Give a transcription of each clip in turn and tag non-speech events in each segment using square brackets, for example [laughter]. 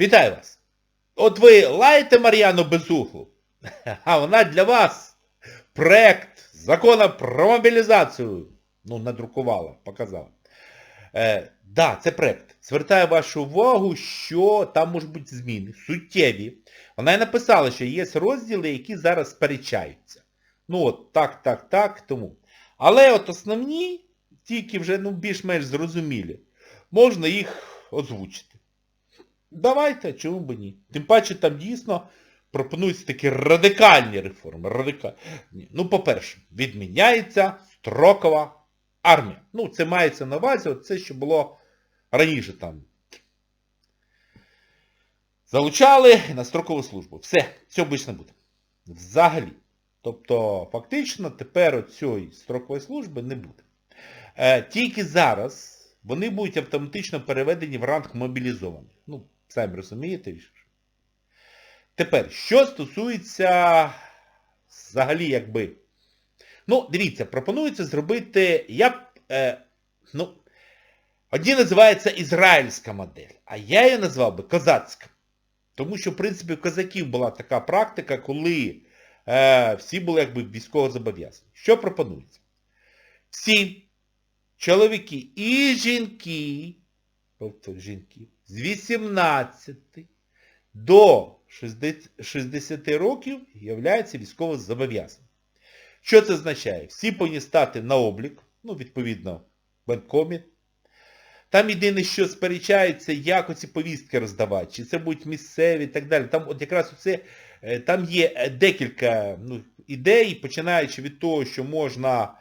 Вітаю вас! От ви лаєте Мар'яну Безуху, [laughs] а вона для вас проект закона про мобілізацію. Ну, надрукувала, показала. Е, да, це проект. Звертаю вашу увагу, що там можуть бути зміни, суттєві. Вона і написала, що є розділи, які зараз сперечаються. Ну от так, так, так, тому. Але от основні, тільки вже ну, більш-менш зрозумілі, можна їх озвучити. Давайте, чому б ні. Тим паче там дійсно пропонуються такі радикальні реформи. Радикальні. Ну, по-перше, відміняється строкова армія. Ну, це мається на увазі, от це, що було раніше там. Залучали на строкову службу. Все, цього більше не буде. Взагалі. Тобто, фактично, тепер цієї строкової служби не буде. Е, тільки зараз вони будуть автоматично переведені в ранг мобілізованих. Ну, самі розумієте. Тепер, що стосується взагалі якби... Ну, дивіться, пропонується зробити, я б, е, ну, одні називається ізраїльська модель, а я її назвав би козацька. Тому що, в принципі, у козаків була така практика, коли е, всі були якби військово зобов'язані. Що пропонується? Всі чоловіки і жінки, тобто жінки, з 18 до 60 років являються військово зобов'язаними. Що це означає? Всі повинні стати на облік, ну, відповідно, в банкомі. Там єдине, що сперечається, як оці повістки роздавати, чи це будуть місцеві і так далі. Там от якраз оце, там є декілька ну, ідей, починаючи від того, що можна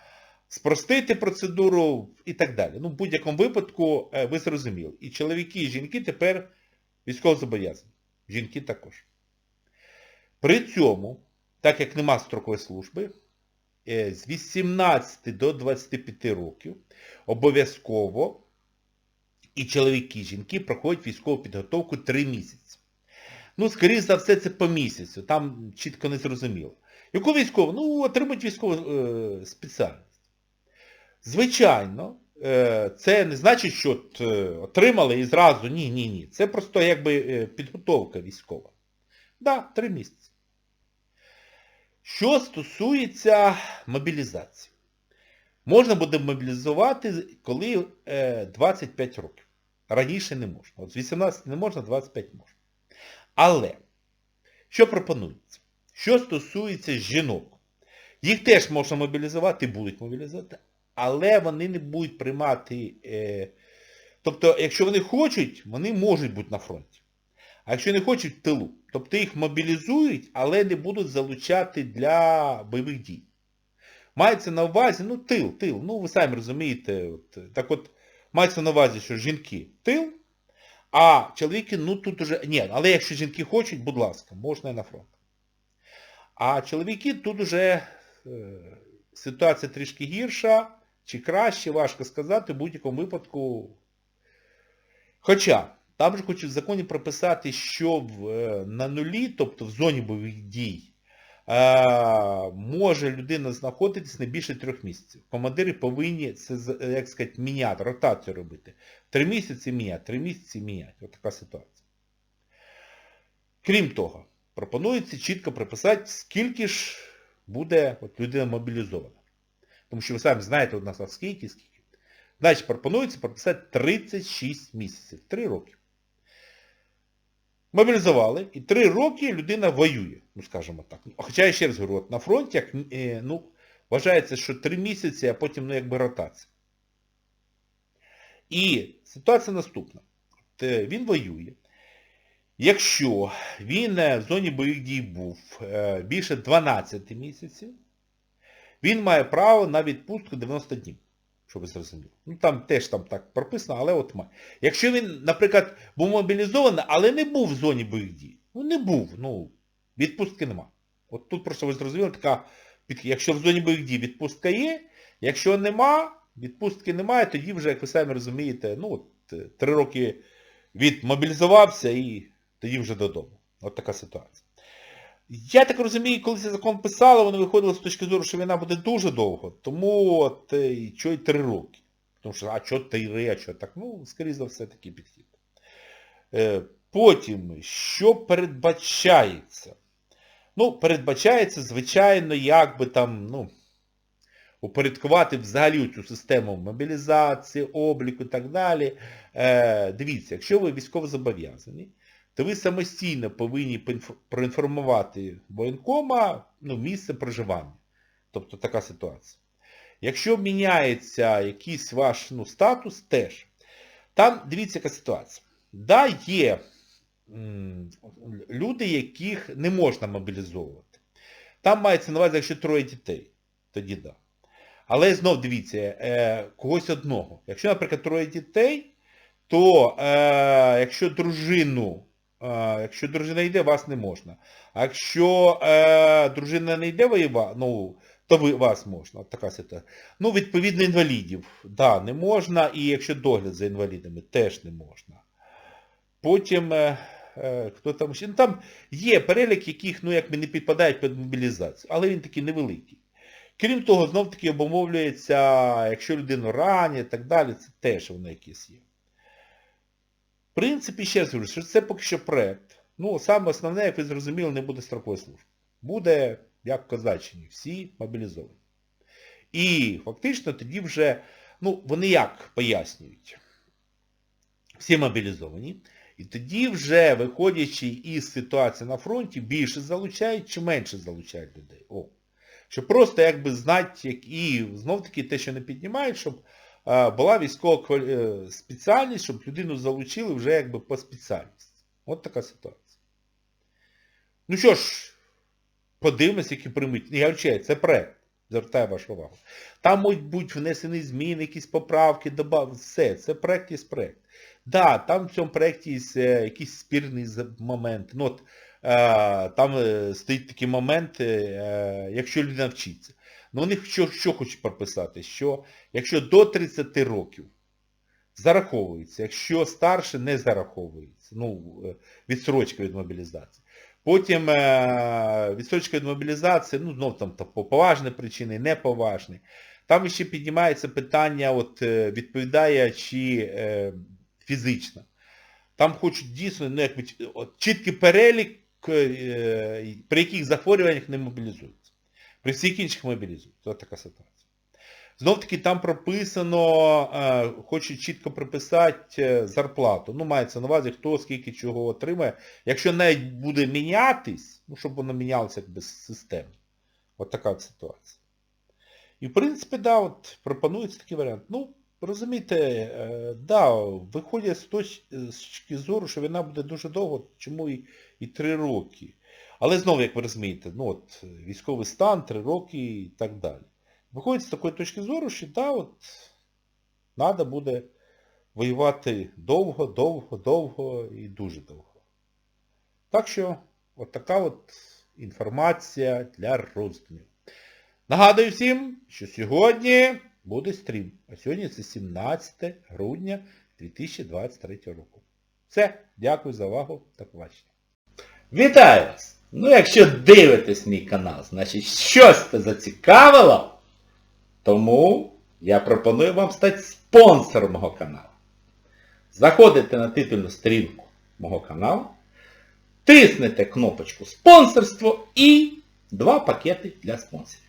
спростити процедуру і так далі. Ну, в будь-якому випадку, ви зрозуміли. І чоловіки, і жінки тепер військово зобов'язані. Жінки також. При цьому, так як нема строкової служби, з 18 до 25 років обов'язково і чоловіки, і жінки проходять військову підготовку 3 місяці. Ну, скоріше за все, це по місяцю, там чітко не зрозуміло. Яку військову? Ну, отримують військову е, спеціальність. Звичайно, е, це не значить, що е, отримали і зразу, ні, ні, ні. Це просто якби е, підготовка військова. Да, 3 місяці. Що стосується мобілізації. Можна буде мобілізувати, коли е, 25 років. Раніше не можна. От з 18 не можна, 25 можна. Але, що пропонується? Що стосується жінок, їх теж можна мобілізувати і будуть мобілізувати, але вони не будуть приймати... Е, тобто, якщо вони хочуть, вони можуть бути на фронті. А якщо не хочуть, в тилу. Тобто їх мобілізують, але не будуть залучати для бойових дій. Мається на увазі, ну, тил, тил, ну ви самі розумієте, от, так от, мається на увазі, що жінки тил, а чоловіки, ну тут уже, ні, але якщо жінки хочуть, будь ласка, можна і на фронт. А чоловіки тут уже е, ситуація трішки гірша, чи краще, важко сказати, в будь-якому випадку. Хоча, там же хочуть в законі прописати, що е, на нулі, тобто в зоні бойових дій, е, може людина знаходитись не більше трьох місяців. Командири повинні це, як сказати, міняти, ротацію робити. Три місяці міняти, три місяці міняти. Ось така ситуація. Крім того, пропонується чітко прописати, скільки ж буде от, людина мобілізована. Тому що ви самі знаєте у нас скільки, скільки. Значить, пропонується прописати 36 місяців. 3 роки. Мобілізували, і 3 роки людина воює, ну скажімо так. Хоча я ще раз говорю, от на фронті, як, е, ну, вважається, що 3 місяці, а потім, ну, якби ротація. І ситуація наступна. Е, він воює. Якщо він в зоні бойових дій був е, більше 12 місяців, він має право на відпустку 90 днів, щоб ви зрозуміли. Ну там теж там так прописано, але от має. Якщо він, наприклад, був мобілізований, але не був в зоні бойових дій, ну не був, ну, відпустки нема. От тут просто ви зрозуміли, така, якщо в зоні бойових дій відпустка є, якщо нема, відпустки немає, тоді вже, як ви самі розумієте, ну, от, три роки відмобілізувався і тоді вже додому. От така ситуація. Я так розумію, коли цей закон писали, вони виходили з точки зору, що війна буде дуже довго. Тому от, і що й три роки. Тому що, а що три, а що так? Ну, скоріше за все, такий підхід. Е, Потім, що передбачається? Ну, передбачається, звичайно, як би там, ну, упорядкувати взагалі цю систему мобілізації, обліку і так далі. Е, дивіться, якщо ви військово зобов'язані, то ви самостійно повинні проінформувати воєнкома ну, місце проживання. Тобто така ситуація. Якщо міняється якийсь ваш ну, статус, теж. Там, дивіться, яка ситуація. Да, є люди, яких не можна мобілізовувати. Там мається на увазі, якщо троє дітей, тоді да. Але знов дивіться, е, когось одного. Якщо, наприклад, троє дітей, то е, якщо дружину, якщо дружина йде, вас не можна. А якщо е, дружина не йде воювати, ну, то ви, вас можна. Така ситуація. Ну, відповідно, інвалідів, да, не можна, і якщо догляд за інвалідами, теж не можна. Потім, е, е, хто там ще, ну там є перелік, яких, ну, як не підпадають під мобілізацію, але він такий невеликий. Крім того, знов таки обумовлюється, якщо людину ранять і так далі, це теж воно якесь є. Принципі, ще раз говорю, що це поки що проект. Ну, саме основне, як ви зрозуміли, не буде строкової служби. Буде, як в Козаччині, всі мобілізовані. І фактично тоді вже, ну, вони як пояснюють? Всі мобілізовані. І тоді вже, виходячи із ситуації на фронті, більше залучають чи менше залучають людей. О. Щоб просто якби знати, як і знов-таки те, що не піднімають, щоб була військова е, спеціальність, щоб людину залучили вже якби по спеціальності. От така ситуація. Ну що ж, подивимось, які приймуть. Я вчаю, це проект. Звертаю вашу увагу. Там можуть бути внесені зміни, якісь поправки, добав... все. Це проект є проект. Да, там в цьому проєкті є е, якісь спірні за- моменти. Ну, от, е, там е, стоїть такі моменти, е, якщо людина вчиться. Ну вони що, що хочуть прописати? Що якщо до 30 років зараховується, якщо старше не зараховується. Ну, е, відсрочка від мобілізації. Потім е, відсрочка від мобілізації, ну, знов там, там по поважні причини, неповажні. Там ще піднімається питання, от, е, відповідає чи е, фізично. Там хочуть дійсно, ну, якби, от, чіткий перелік, е, при яких захворюваннях не мобілізуються. При всіх інших мобілізують. Це така ситуація. Знов таки там прописано, е, хочуть чітко приписати е, зарплату. Ну, мається на увазі, хто скільки чого отримає. Якщо навіть буде мінятись, ну, щоб воно мінялося якби системно. От така от ситуація. І в принципі, да, от пропонується такий варіант. Ну, розумієте, е, да, виходять з точки зору, що війна буде дуже довго, чому і, і три роки. Але знову, як ви розумієте, ну от військовий стан, три роки і так далі. Виходить з такої точки зору, що да, от треба буде воювати довго, довго, довго і дуже довго. Так що, от така от інформація для роздумів. Нагадую всім, що сьогодні буде стрім. А сьогодні це 17 грудня 2023 року. Все, дякую за увагу та побачення. Вітаю вас! Ну якщо дивитесь мій канал, значить щось це зацікавило, тому я пропоную вам стати спонсором мого каналу. Заходите на титульну сторінку мого каналу, тиснете кнопочку спонсорство і два пакети для спонсорів.